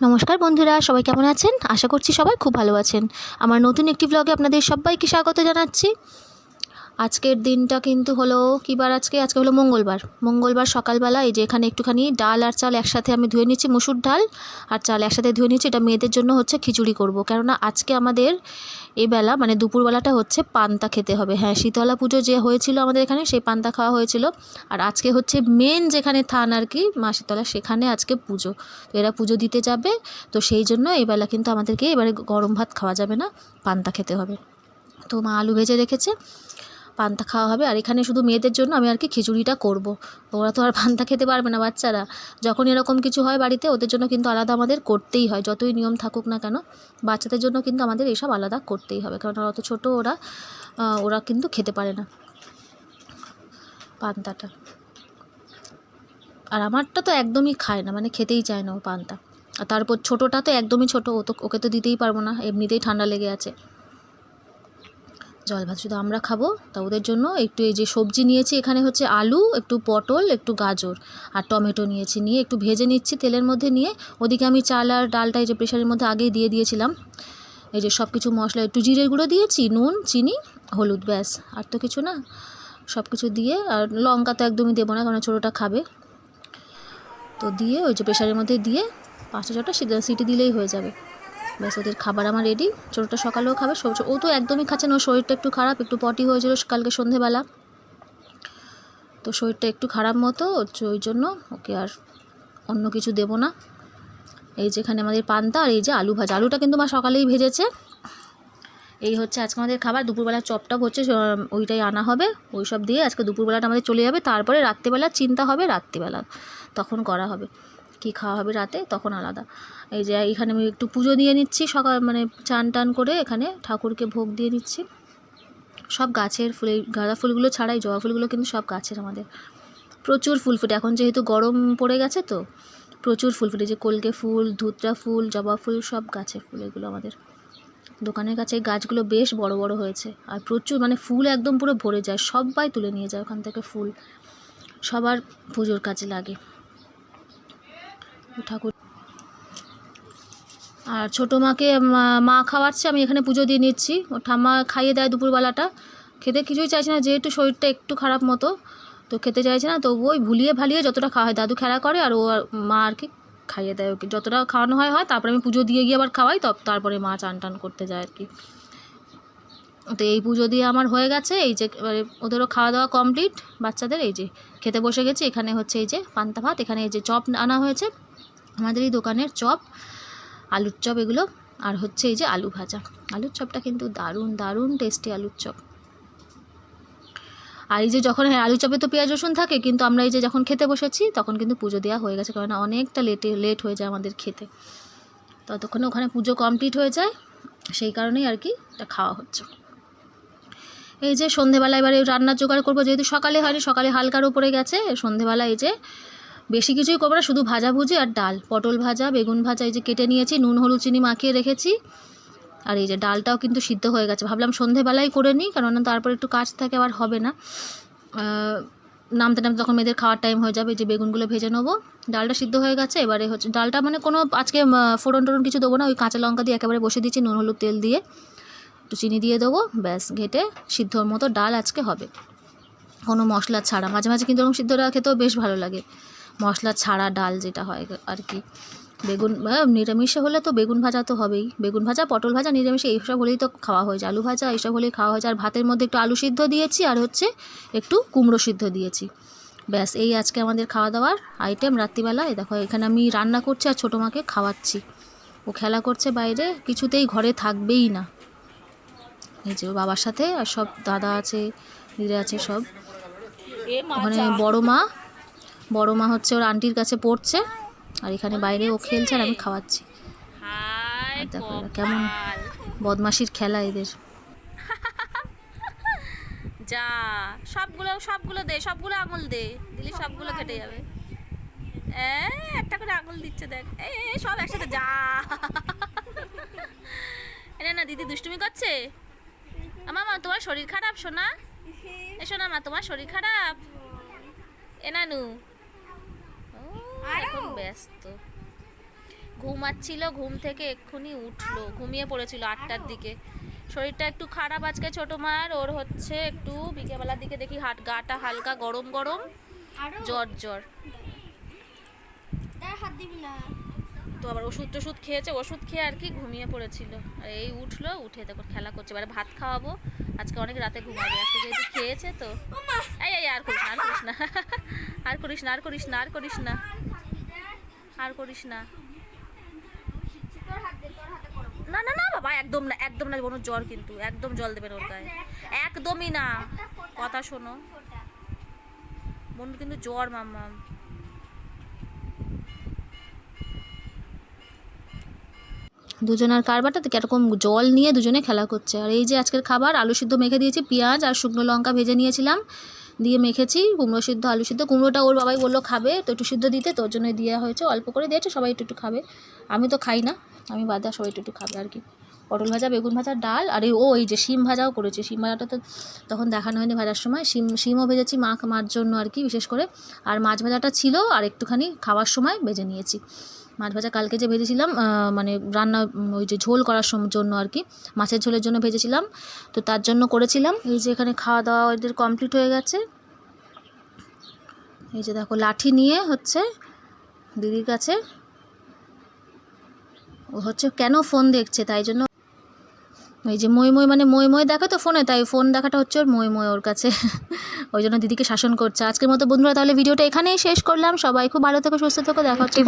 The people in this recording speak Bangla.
নমস্কার বন্ধুরা, সবাই কেমন আছেন? আশা করছি সবাই খুব ভালো আছেন। আমার নতুন একটি ব্লগে আপনাদের সবাইকে স্বাগত জানাচ্ছি। আজকের দিনটা কিন্তু হলো কী বার আজকে? আজকে হলো মঙ্গলবার। মঙ্গলবার সকালবেলা এই যে এখানে একটুখানি ডাল আর চাল একসাথে আমি ধুয়ে নিচ্ছি, মুসুর ডাল আর চাল একসাথে ধুয়ে নিচ্ছি। এটা মেয়েদের জন্য হচ্ছে খিচুড়ি করব। কেননা আজকে আমাদের এই বেলা মানে দুপুরবেলাটা হচ্ছে পান্তা খেতে হবে। হ্যাঁ শীতলা পুজো যে হয়েছিল আমাদের এখানে, সেই পান্তা খাওয়া হয়েছিল। আর আজকে হচ্ছে মেন যেখানে থান আর কি, মা শীতলা, সেখানে আজকে পুজো। তো এরা পুজো দিতে যাবে। তো সেই জন্য এই বেলা কিন্তু আমাদেরকে এবারে গরম ভাত খাওয়া যাবে না, পান্তা খেতে হবে। তো মা আলু ভেজে রেখেছে। পান্তা খাওয়া হবে। আর এখানে শুধু মেয়েদের জন্য আমি আর কি খিচুড়িটা করব। ওরা তো আর পান্তা খেতে পারবে না বাচ্চারা। যখন এরকম কিছু হয় বাড়িতে, ওদের জন্য কিন্তু আলাদা আমাদের করতেই হয়। যতই নিয়ম থাকুক না কেন, বাচ্চাদের জন্য কিন্তু আমাদের এইসব আলাদা করতেই হবে। কারণ অত ছোটো ওরা ওরা কিন্তু খেতে পারে না পান্তাটা। আর আমারটা তো একদমই খায় না মানে খেতেই চায় না ও পান্তা। আর তারপর ছোটোটা তো একদমই ছোটো, ও তো, ওকে তো দিতেই পারব না। এমনিতেই ঠান্ডা লেগে আছে। জল ভাত শুধু আমরা খাব, তা ওদের জন্য একটু এই যে সবজি নিয়েছি, এখানে হচ্ছে আলু, একটু পটল, একটু গাজর আর টমেটো নিয়েছি, নিয়ে একটু ভেজে নিচ্ছি তেলের মধ্যে নিয়ে। ওদিকে আমি চাল আর ডালটা এই যে প্রেশারের মধ্যে আগেই দিয়ে দিয়েছিলাম। এই যে সব কিছু মশলা, একটু জিরের গুঁড়ো দিয়েছি, নুন, চিনি, হলুদ, ব্যাস, আর তো কিছু না। সব কিছু দিয়ে, আর লঙ্কা তো একদমই দেবো না, কারণ ছোটোটা খাবে। তো দিয়ে ওই যে প্রেশারের মধ্যে দিয়ে পাঁচটা ছটা সিটি- সিটি দিলেই হয়ে যাবে। ব্যাস ওদের খাবার আমার রেডি ছোটোটা সকালেও খাবে ও তো একদমই খাচ্ছে না, ওর শরীরটা একটু খারাপ, একটু পটি হয়েছিল কালকে সন্ধেবেলা। তো শরীরটা একটু খারাপ মতো ওই জন্য ওকে আর অন্য কিছু দেবো না। এই যেখানে আমাদের পান্তা আর এই যে আলু ভাজা। আলুটা কিন্তু মা সকালেই ভেজেছে। এই হচ্ছে আজকে আমাদের খাবার, দুপুরবেলা চপটপ হচ্ছে ওইটাই আনা হবে, ওই সব দিয়ে আজকে দুপুরবেলাটা আমাদের চলে যাবে। তারপরে রাত্রিবেলা, চিন্তা হবে রাত্রিবেলা, তখন করা হবে। কী খাওয়া হবে রাতে তখন আলাদা। এই যে এখানে আমি একটু পুজো দিয়ে নিচ্ছি, সকাল মানে চান টান করে এখানে ঠাকুরকে ভোগ দিয়ে নিচ্ছি। সব গাছের ফুল, গাঁদা ফুলগুলো ছাড়াই, জবা ফুলগুলো কিন্তু সব গাছের আমাদের। প্রচুর ফুল ফুটে। এখন যেহেতু গরম পড়ে গেছে তো, প্রচুর ফুল ফুটে। যে কলকে ফুল, ধুতরা ফুল, জবা ফুল সব গাছের ফুল এগুলো আমাদের। দোকানের কাছে গাছগুলো বেশ বড় বড় হয়েছে। আর প্রচুর মানে ফুল একদম পুরো ভরে যায়। সবাই তুলে নিয়ে যায় ওখান থেকে ফুল। সবার পুজোর কাজে লাগে। ঠাকুর। আর ছোটো মাকে মা- খাওয়াচ্ছে, আমি এখানে পুজো দিয়ে নিচ্ছি। ও ঠাম্মা খাইয়ে দেয় দুপুরবেলাটা। খেতে কিছুই চাইছে না, যেহেতু শরীরটা একটু খারাপ মতো, তো খেতে চাইছে না তবু ওই ভুলিয়ে ভালিয়ে যতটা খাওয়া হয়, দাদু খেলা করে আর ও মা আর কি খাইয়ে দেয় ওকে। যতটা খাওয়ানো হয় হয়, তারপরে আমি পুজো দিয়ে গিয়ে আবার খাওয়াই, তব তারপরে মা চান টান করতে যায় আর কি। তো এই পুজো দিয়ে আমার হয়ে গেছে, এই যে ওদেরও খাওয়া দাওয়া কমপ্লিট, বাচ্চাদের, এই যে খেতে বসে গেছি, এখানে হচ্ছে এই যে পান্তা ভাত, এখানে এই যে চপ আনা হয়েছে। আমাদের এই দোকানের চপ, আলুর চপ এগুলো, আর হচ্ছে এই যে আলু ভাজা। আলুর চপটা কিন্তু দারুণ দারুণ টেস্টি আলুর চপ। আর এই যে যখন হ্যাঁ আলু চপে তো পেঁয়াজ, রসুন থাকে, কিন্তু আমরা এই যে যখন খেতে বসেছি, তখন কিন্তু পুজো দেওয়া হয়ে গেছে কারণ অনেকটা লেটে লেট হয়ে যায় আমাদের খেতে। ততক্ষণে ওখানে পুজো কমপ্লিট হয়ে যায়, সেই কারণেই আর কি এটা খাওয়া হচ্ছে। এই যে সন্ধেবেলা এবারে রান্নার জোগাড় করব, যেহেতু সকালে হয়নি, সকালে হালকার উপরে গেছে, সন্ধেবেলা এই যে বেশি কিছুই করব না, শুধু ভাজাভুজি আর ডাল। পটল ভাজা, বেগুন ভাজা, এই যে কেটে নিয়েছি, নুন, হলুদ, চিনি মাখিয়ে রেখেছি। আর এই যে ডালটাও কিন্তু সিদ্ধ হয়ে গেছে। ভাবলাম সন্ধেবেলাই করে নিই কেননা তারপর একটু কাজ থাকে, আবার হবে না। নামতে নামতে তখন মেয়েদের খাওয়ার টাইম হয়ে যাবে যে বেগুনগুলো ভেজে নেব। ডালটা সিদ্ধ হয়ে গেছে, এবারে হচ্ছে, ডালটা মানে কোনো আজকে ফোড়ন টোড়ন কিছু দেবো না, ওই কাঁচা লঙ্কা দিয়ে একেবারে বসে দিচ্ছি, নুন, হলুদ, তেল দিয়ে। একটু চিনি দিয়ে দেবো, ব্যাস, ঘেটে সিদ্ধর মতো ডাল আজকে হবে। কোনো মশলা ছাড়া, মাঝে মাঝে কিন্তু ওরকম সিদ্ধ ডাল খেতেও বেশ ভালো লাগে। মশলা ছাড়া ডাল যেটা হয় আর কি। বেগুন নিরামিষে হলে তো বেগুন ভাজা তো হবেই। বেগুন ভাজা পটল ভাজা নিরামিষে এইসব হলেই তো খাওয়া হয়ে যায়। আলু ভাজা এইসব হলেই খাওয়া হয়ে যায়। আর ভাতের মধ্যে একটু আলু সিদ্ধ দিয়েছি আর হচ্ছে একটু কুমড়ো সিদ্ধ দিয়েছি। ব্যাস এই আজকে আমাদের খাওয়া দাওয়ার আইটেম রাত্রিবেলা। এই দেখো এখানে আমি রান্না করছি আর ছোটো মাকে খাওয়াচ্ছি। ও খেলা করছে বাইরে কিছুতেই ঘরে থাকবেই না। এই যে বাবার সাথে আর সব দাদা আছে দিদি আছে সব। ওখানে বড় মা বড় মা হচ্ছে ওর আন্টির কাছে পড়ছে আর এখানে বাইরে ও খেলছে আর আমি খাওয়াচ্ছি। দেখো কেমন কপাল। বদমাশির খেলা এদের। যা সবগুলো সবগুলো দে সবগুলো আঙুল দে দিলে সবগুলো কেটে যাবে। একটা করে আঙুল দিচ্ছে দেখ। সব একসাথে যা। এটা না দিদি দুষ্টুমি করছে? মামা তোমার শরীর খারাপ শোনা এ শোনা মা তোমার শরীর খারাপ? এ নানু ও, এখন ব্যস্ত। ঘুমাচ্ছিল ঘুম থেকে এক্ষুনি উঠল। ঘুমিয়ে পড়েছিল আটটার দিকে। শরীরটা একটু খারাপ আজকে ছোট মায়ের ওর হচ্ছে একটু বিকেলবেলার দিকে দেখি হাট গাটা হালকা গরম গরম জ্বর জ্বর। তো আবার ওষুধ টষুধ খেয়েছে ওষুধ খেয়ে আর কি ঘুমিয়ে পড়েছিল। আর এই উঠল উঠে দেখো খেলা করছে। এবারে ভাত খাওয়াবো। আজকে অনেক রাতে ঘুমাবে। আজকে যেহেতু খেয়েছে তো। এই আর করিস না আর করিস না আর করিস না আর করিস না আর করিস না। আর করিস না। তোর হাত দে তোর হাতে করব না না না বাবা একদম না একদম না বোন জ্বর কিন্তু একদম জল দেবেন ওর গায়ে। একদমই না। কথা শোনো। বোন কিন্তু জ্বর মাম্মা দুজনের কারবারটা কীরকম জল নিয়ে দুজনে খেলা করছে। আর এই যে আজকের খাবার আলু সিদ্ধ মেখে দিয়েছি পেঁয়াজ আর শুকনো লঙ্কা ভেজে নিয়েছিলাম। দিয়ে মেখেছি, কুমড়ো সিদ্ধ, আলু সিদ্ধ। কুমড়োটা ওর বাবাই বলল খাবে, তো একটু সিদ্ধ দিতে তোর জন্য দেওয়া হয়েছে। অল্প করে দিয়েছে, সবাই একটু একটু খাবে। আমি তো খাই না, আমি বাদ সবাই একটু একটু খাবে আর কি। পটল ভাজা, বেগুন ভাজা, ডাল, আর ও, এই যে শিম ভাজাও করেছে। শিম ভাজাটা তো তখন দেখানো হয়নি ভাজার সময়। শিম, শিমও ভেজেছি মা, মার জন্য আর কি, বিশেষ করে। আর মাছ ভাজাটা ছিল, আর একটুখানি খাওয়ার সময় ভেজে নিয়েছি। মাছ ভাজা কালকে যে ভেজেছিলাম মানে রান্না ওই যে ঝোল করার জন্য আর কি, মাছের ঝোলের জন্য ভেজেছিলাম। তো তার জন্য করেছিলাম। এই যে এখানে খাওয়া দাওয়া ওদের কমপ্লিট হয়ে গেছে। এই যে দেখো, লাঠি নিয়ে হচ্ছে দিদির কাছে। ও হচ্ছে কেন ফোন দেখছে, তাই জন্য ওই যে মই মই মানে মই মই দেখে তো ফোনে তাই ফোন দেখাটা হচ্ছে ওর মই মই ওর কাছে। ওই জন্য দিদিকে শাসন করছে। আজকের মতো বন্ধুরা তাহলে ভিডিওটা এখানেই শেষ করলাম। সবাই খুব ভালো থেকো সুস্থ থেকো দেখা হচ্ছে